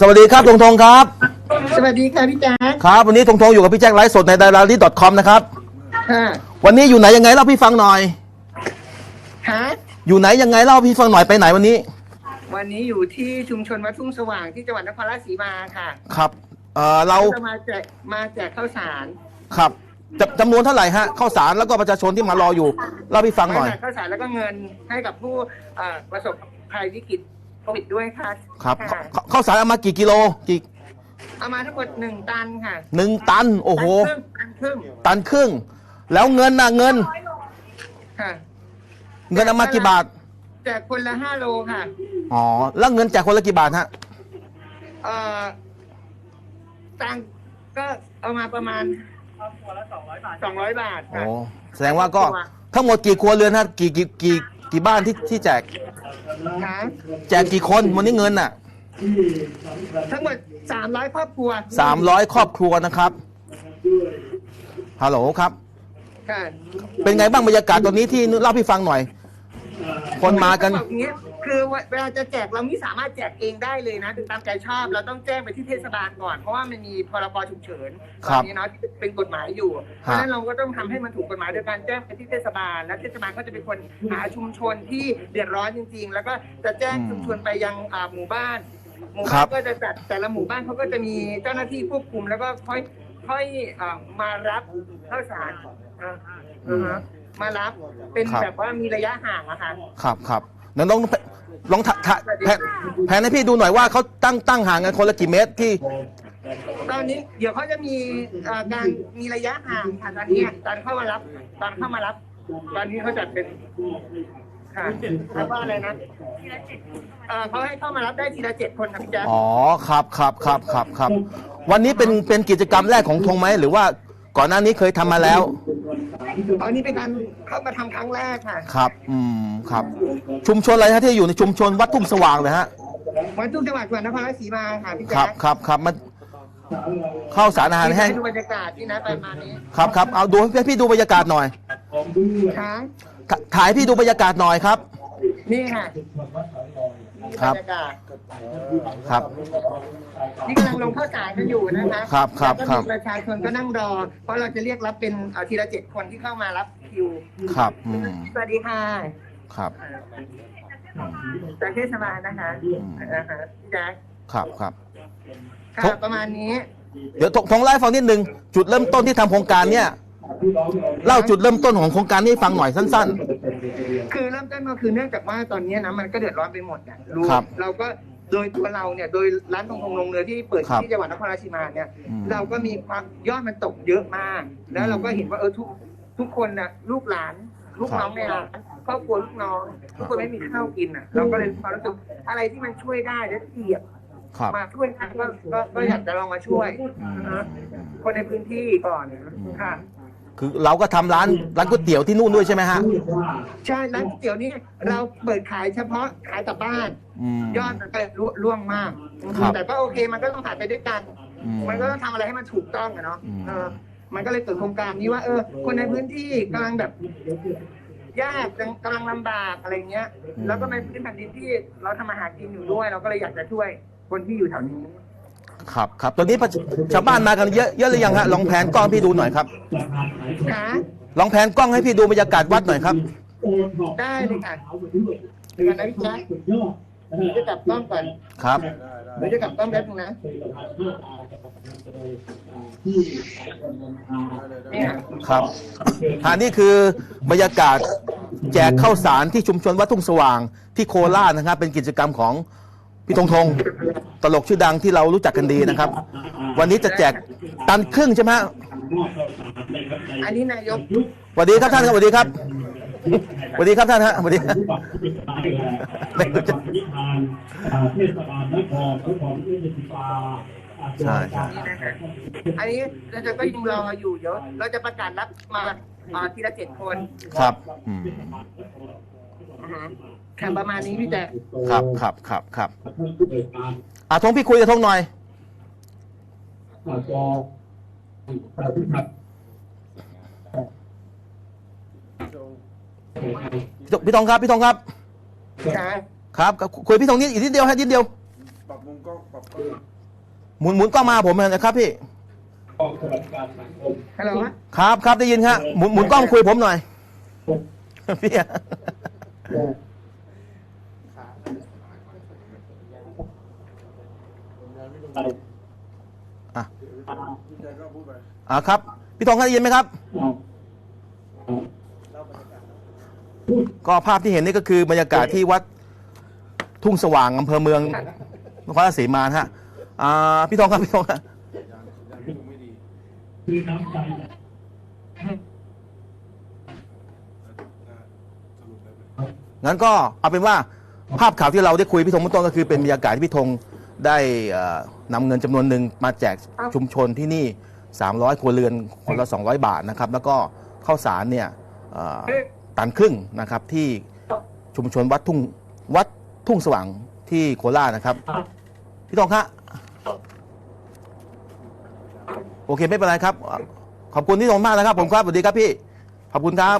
สวัสดีครับทงทงครับ สวัสดีค่ะพี่แจ๊คครับ วันนี้ทงทงอยู่กับพี่แจ็คไลฟ์สดในดาราลี .com นะครับ ค่ะวันนี้อยู่ไหนยังไงเล่าพี่ฟังหน่อย ฮะอยู่ไหนยังไงเล่าพี่ฟังหน่อยไปไหนวันนี้ วันนี้อยู่ที่ชุมชนวัดทุ่งสว่างที่จังหวัดนครราชสีมาค่ะครับเออเราจะมาแจกมาแจกข้าวสารครับจำจำนวนเท่าไหร่ฮะข้าวสารแล้วก็ประชาชนที่มารออยู่เล่าพี่ฟังหน่อยมาแจกข้าวสารแล้วก็เงินให้กับผู้เอ่อประสบภัยวิกฤตโค วิดด้วยค่ะครับค่ะข้าข้าวสารเอามากี่กิโลกี่เอามาทั้งหมดหนึ่งตันค่ะหนึ่งตัน โอ้โหตันครึ่งตันครึ่งตันครึ่ง แล้วเงินนะเงิน ค่ะ เงินเอามากี่บาทแจกคนละห้าโลค่ะ อ๋อแล้วเงินแจกคนละกี่บาทฮะเอ่อตังค์ก็เอามาประมาณสองร้อยบาทโอ้ค่ะแสดงว่าก็ทั้งหมดกี่ครัวเรือนฮะกี่กี่กี่ กี่บ้านที่ที่แจก ค่ะ แจกกี่คนวันนี้เงินน่ะ ทั้งหมดสามร้อยครอบครัวสามร้อยครอบครัวนะครับฮัลโหลครับ ค่ะ เป็นไงบ้างบรรยากาศตอนนี้ที่เล่าพี่ฟังหน่อย คนมากันบอกอย่างนี้คือเวลาจะแจกเราไม่สามารถแจกเองได้เลยนะถึงตามใจชอบเราต้องแจ้งไปที่เทศบาลก่อน เพราะว่ามันมีพรบฉุกเฉินคตรัอบนนี้เนาะที่เป็นกฎหมายอยู่เพราะฉะนั้นฮะเราก็ต้องทำให้มันถูกกฎหมายโดยการแจ้งไปที่เทศบาล และเทศบาลก็จะเป็นคนหาชุมชนที่เดือดร้อนจริง ๆ แล้วก็จะแจ้งชุมชนไปยังอ่าหมู่บ้านหมู่ครับ้านบก็จะจัดแต่ละหมู่บ้านเขาก็จะมีเจ้าหน้าที่ควบคุมแล้วก็ค่อยค่อยอ่ามารับข้าวสารอ่าอ่าฮะ มารับ เป็นครับ แบบว่ามีระยะห่างอะค่ะ ครับครับนั้นลองลองถ่ายถ่ายแผนแผนให้พี่ดูหน่อยว่าเขาตั้งตั้งห่างกันคนละกี่เมตรที่ตอนนี้เดี๋ยวเขาจะมีเอ่อการมีระยะห่างค่ะตอนนี้ตอนเข้ามารับ ตอนเข้ามารับ ตอนนี้เขาจัดเป็นค่ะแล้วว่าอะไรนะเอ่อเขาให้เข้ามารับได้ทีละเจ็ดคนครับพี่แจ๊ค อ๋อครับครับครับครับครับ วันนี้เป็นเป็นกิจกรรมแรกของธงไหมหรือว่าก่อนหน้านี้เคยทำมาแล้ว ตอนนี้เป็นการเข้ามาทำครั้งแรกค่ะครับ อืม ครับ ชุมชนอะไรฮะที่อยู่ในชุมชนวัดทุ่งสว่างเลยฮะ วันทุ่งจังหวัดจังหวัดนครราชสีมาค่ะพี่คแจ๊รับคครับ ครับมันข้าวสารอาหารแห้ง ดูบรรยากาศที่นะประมาณนี้ครับ ครับ เอาดูให้พี่ดูบรรยากาศหน่อย ค่ะถถ่ายให้พี่ดูบรรยากาศหน่อยครับ นี่ค่ะ นี่ครับบรรยากาศครับ นี่กำลังลงข้าวสารกันอยู่นะคะครับครับแล้วครัก็บมีประชาชนก็นั่งรอ เพราะเราจะเรียกรับเป็นเอ่อทีละเจ็ดคนที่เข้ามารับคิว ครับอืมสวัสดีค่ะครับ จากเทศบาลนะคะนะคะพี่แจ๊คครับครับค่ะครับประมาณนี้ เดี๋ยวทงทงไล่าให้ฟังนิดนึงจุดเริ่มต้นที่ทำโครงการเนี่ยเล่าจุดเริ่มต้นของโครงการนี้ให้ฟังหน่อยสั้น คือเริ่มต้นก็คือเนื่องจากว่าตอนนี้นะมันก็เดือดร้อนไปหมดอะรู้ครับเราก็โดยตัวเราเนี่ยโดยร้านทงทงลงเรือที่เปิดครับที่จังหวัดนครราชสีมาเนี่ยอืม เราก็มีความยอดมันตกเยอะมาก แล้วเราก็เห็นว่าเออทุกทุกคนน่ะลูกหลานลูกน้องในร้านครอบครัวลูกน้องทุกคนไม่มีข้าวกินอะ เราก็เลยมีความรู้สึกอะไรที่มันช่วยได้และเกียบๆครับ มาช่วยกันก็ก็ก็อยากจะลองมาช่วยอืมนะฮะคนในพื้นที่ก่อนค่ะ คือเราก็ทำร้านร้านก๋วยเตี๋ยวที่นู่นด้วยใช่ไหมฮะ ใช่ร้านก๋วยเตี๋ยวนี่เราเปิดขายเฉพาะขายกลับบ้าน อืม ยอดมันก็ร่วงมาก ครับแต่ก็โอเคมันก็ต้องผ่านไปด้วยกัน อืมมันก็ต้องทำอะไรให้มันถูกต้องอะเนาะอืม เออ มันก็เลยเกิดโครงการนี้ว่า เออ คนในพื้นที่กำลังแบบ ยากกำลังลำบากอะไรเงี้ย แล้วก็ในพื้นแผ่นดินที่เราทำมาหากินอยู่ด้วย เราก็เลยอยากจะช่วยคนที่อยู่แถวนี้ ครับครับตอนนี้ประชาวบ้านมากันเยอะเยอะหรือยังฮะลองแผนกล้องให้พี่ดูหน่อยครับ ค่ะลองแผนกล้องให้พี่ดูบรรยากาศวัดหน่อยครับ ได้เลยค่ะเดี๋ยวนะพี่แจ๊คเดี๋ยวจะกลับกล้องก่อนครับ เดี๋ยวจะกลับกล้องแป๊บนึงนะเนี่ยครับอันนี้คือบรรยากาศแจกข้าวสารที่ชุมชนวัดทุ่งสว่างที่โคราชนะครับ เป็นกิจกรรมของพี่ธงธง ตลกชื่อดังที่เรารู้จักกันดีนะครับ วันนี้จะแจกตันครึ่งใช่ไหมฮะอันนี้นายกสวัสดีครับท่านครับสวัสดีครับสวัสดีครับท่านฮะสวัสดีครับไม่รู้จะนิทานเทศบาลนครนครเทศบาลใช่ใช่ นี่นะฮะอันนี้เราจะก็ยังรออยู่เดี๋ยวเราจะประกาศรับมาอ่าทีละเจ็ดคน ครับอืม อือฮึค่ะประมาณนี้พี่แจ๊คครับครับครับครับท่านผู้เปิดการอะทงพี่คุยกับทงหน่อยอาจอปฏิบัติพี่ธงพี่ธงครับพี่ธงครับ ค่ะครับคุยพี่ธงนิดอีกนิดเดียวฮะนิดเดียวปรับมุมกล้องปรับกล้องหมุนหมุนกล้องมาผมนะครับพี่กองสวัสดิการสังคมฮัลโหลฮะครับครับได้ยินครับหมุนหมุนกล้องคุยผมหน่อยพี่ อะอะคก็พูดไปอ่าครับ พี่ทองครับได้ยินไหมครับ ก็ภาพที่เห็นนี่ก็คือบรรยากาศที่วัดทุ่งสว่างอำเภอเมืองนครราชสีมาฮะ อ่า พี่ทองครับ พี่ทองครับคือน้ำใจ สรุปได้ไหม งั้นก็เอาเป็นว่าภาพข่าวที่เราได้คุยพี่ธงเมื่อต้นก็คือเป็นบรรยากาศที่พี่ธงได้เอ่อนำเงินจำนวนหนึ่งมาแจกชุมชนที่นี่ 300 ครัวเรือนคนละ 200 บาทนะครับ แล้วก็ข้าวสารเนี่ยเอ่อตันครึ่งนะครับที่ชุมชนวัดทุ่งวัดทุ่งสว่างที่โคราชนะครับ พี่ธงครับโอเคไม่เป็นไรครับ ขอบคุณพี่ธงมากนะครับ ผมครับสวัสดีครับพี่ ขอบคุณครับ